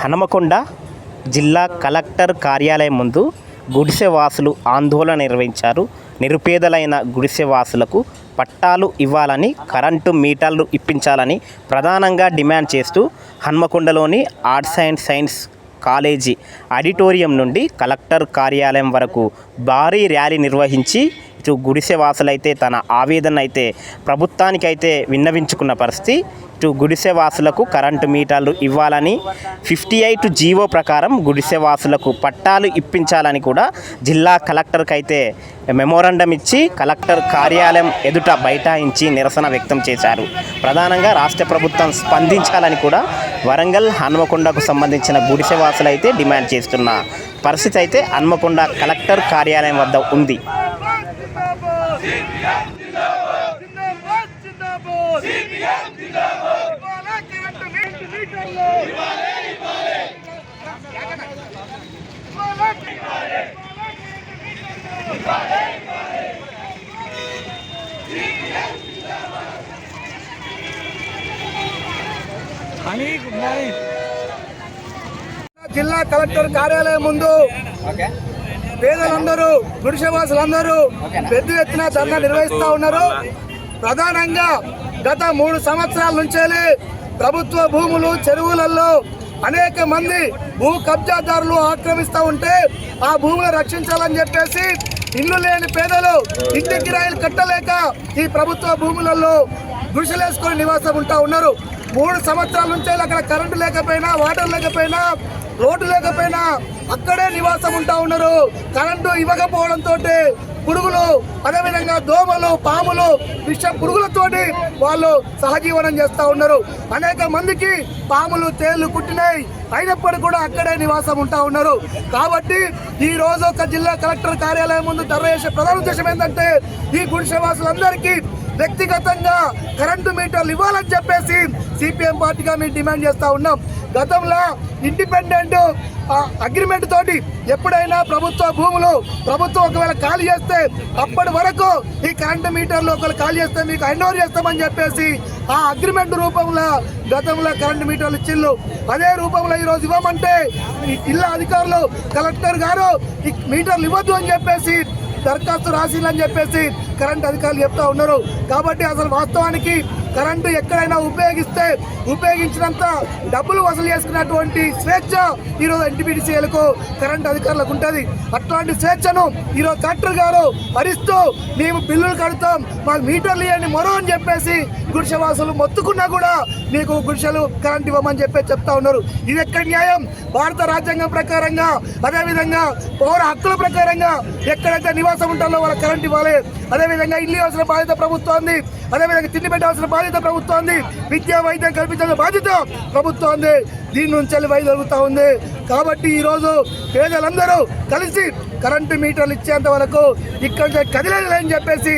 హనుమకొండ జిల్లా కలెక్టర్ కార్యాలయం ముందు గుడిసెవాసులు ఆందోళన నిర్వహించారు. నిరుపేదలైన గుడిసెవాసులకు పట్టాలు ఇవ్వాలని కరెంటు మీటర్లు ఇప్పించాలని ప్రధానంగా డిమాండ్ చేస్తూ హన్మకొండలోని arts and science college auditorium నుండి కలెక్టర్ కార్యాలయం వరకు భారీ ర్యాలీ నిర్వహించి ఇటు గుడిసెవాసులైతే తన ఆవేదన అయితే ప్రభుత్వానికైతే విన్నవించుకున్న పరిస్థితి టు గుడిసెవాసులకు కరెంటు మీటర్లు ఇవ్వాలని ఫిఫ్టీ ఎయిట్ జీవో ప్రకారం గుడిసెవాసులకు పట్టాలు ఇప్పించాలని కూడా జిల్లా కలెక్టర్కి అయితే మెమోరండం ఇచ్చి కలెక్టర్ కార్యాలయం ఎదుట బైఠాయించి నిరసన వ్యక్తం చేశారు. ప్రధానంగా రాష్ట్ర ప్రభుత్వం స్పందించాలని కూడా వరంగల్ హన్మకొండకు సంబంధించిన గుడిసెవాసులు అయితే డిమాండ్ చేస్తున్న పరిస్థితి అయితే హన్మకొండ కలెక్టర్ కార్యాలయం వద్ద ఉంది జిందాబాద్ జిందాబాద్ సిపిఎం జిందాబాద్ ఇవాళ కరెంటు మీటర్ మీటర్లు ఇవ్వాలి ఇవ్వాలి ఇవ్వాలి ఇవ్వాలి జిల్లా కలెక్టర్ కార్యాలయం ముందు పేదలందరూ గుడిసెవాసులందరూ పెద్ద ఎత్తున ధర్నా నిర్వహిస్తూ ఉన్నారు. ప్రధానంగా గత మూడు సంవత్సరాల నుంచి ప్రభుత్వ భూములు చెరువులలో అనేక మంది భూ కబ్జాదారులు ఆక్రమిస్తూ ఉంటే ఆ భూములు రక్షించాలని చెప్పేసి ఇల్లు లేని పేదలు ఇంటి కిరాయిలు కట్టలేక ఈ ప్రభుత్వ భూములలో గుడిసెలేసుకొని నివాసం ఉంటా ఉన్నారు. మూడు సంవత్సరాల నుంచి అక్కడ కరెంటు లేకపోయినా వాటర్ లేకపోయినా రోడ్డు లేకపోయినా అక్కడే నివాసం ఉంటా ఉన్నారు. కరెంటు ఇవ్వకపోవడంతో పురుగులు అదేవిధంగా దోమలు పాములు విష పురుగులతోటి వాళ్ళు సహజీవనం చేస్తూ ఉన్నారు. అనేక మందికి పాములు తేళ్ళు కుట్టినాయి అయినప్పటికీ కూడా అక్కడే నివాసం ఉంటా ఉన్నారు. కాబట్టి ఈ రోజు ఒక జిల్లా కలెక్టర్ కార్యాలయం ముందు ధర చేసే ప్రధాన ఉద్దేశం ఏంటంటే ఈ గుడిసెవాసులందరికీ వ్యక్తిగతంగా కరెంటు మీటర్లు ఇవ్వాలని చెప్పేసి సిపిఎం పార్టీగా మేము డిమాండ్ చేస్తూ ఉన్నాం. గతంలో ఇండిపెండెంట్ అగ్రిమెంట్ తోటి ఎప్పుడైనా ప్రభుత్వ భూములు ప్రభుత్వం ఒకవేళ ఖాళీ చేస్తే అప్పటి వరకు ఈ కరెంటు మీటర్లు ఒకవేళ ఖాళీ చేస్తే మీకు హ్యాండ్ ఓవర్ చేస్తామని చెప్పేసి ఆ అగ్రిమెంట్ రూపంలో గతంలో కరెంటు మీటర్లు ఇచ్చిళ్ళు. అదే రూపంలో ఈరోజు ఇవ్వమంటే ఇళ్ళ అధికారులు కలెక్టర్ గారు ఈ మీటర్లు ఇవ్వద్దు అని చెప్పేసి దరఖాస్తు రాసిల్లని చెప్పేసి కరెంట్ అధికారులు చెప్తా ఉన్నారు. కాబట్టి అసలు వాస్తవానికి కరెంటు ఎక్కడైనా ఉపయోగిస్తే ఉపయోగించినంత డబ్బులు వసూలు చేసుకున్నటువంటి స్వేచ్ఛ ఈరోజు ఎన్టీపీడీసీఎలకు కరెంటు అధికారులకు ఉంటుంది. అట్లాంటి స్వేచ్ఛను ఈరోజు కలెక్టర్ గారు హరిస్తూ మేము బిల్లులు కడతాం మాకు మీటర్లు ఇవ్వండి మరో అని చెప్పేసి గుడిసెవాసులు మొత్తుకున్నా కూడా మీకు గుడిసెలు కరెంట్ ఇవ్వమని చెప్పి చెప్తా ఉన్నారు. ఇది ఎక్కడ న్యాయం? భారత రాజ్యాంగం ప్రకారంగా అదేవిధంగా పౌర హక్కుల ప్రకారంగా ఎక్కడైతే నివాసం ఉంటారో వాళ్ళ కరెంట్ ఇవ్వాలి. అదేవిధంగా ఇల్లు ఇవ్వాల్సిన బాధ్యత ప్రభుత్వం అదేవిధంగా తిండి పెట్టవలసిన బాధ్యత ప్రభుత్వం విద్యా వైద్యం కల్పించిన బాధ్యత ప్రభుత్వం దీని నుంచి వెళ్ళి వై జరుగుతూ ఉంది. కాబట్టి ఈరోజు పేదలందరూ కలిసి కరెంటు మీటర్లు ఇచ్చేంత వరకు ఇక్కడ నుంచి కదిలేదు అని చెప్పేసి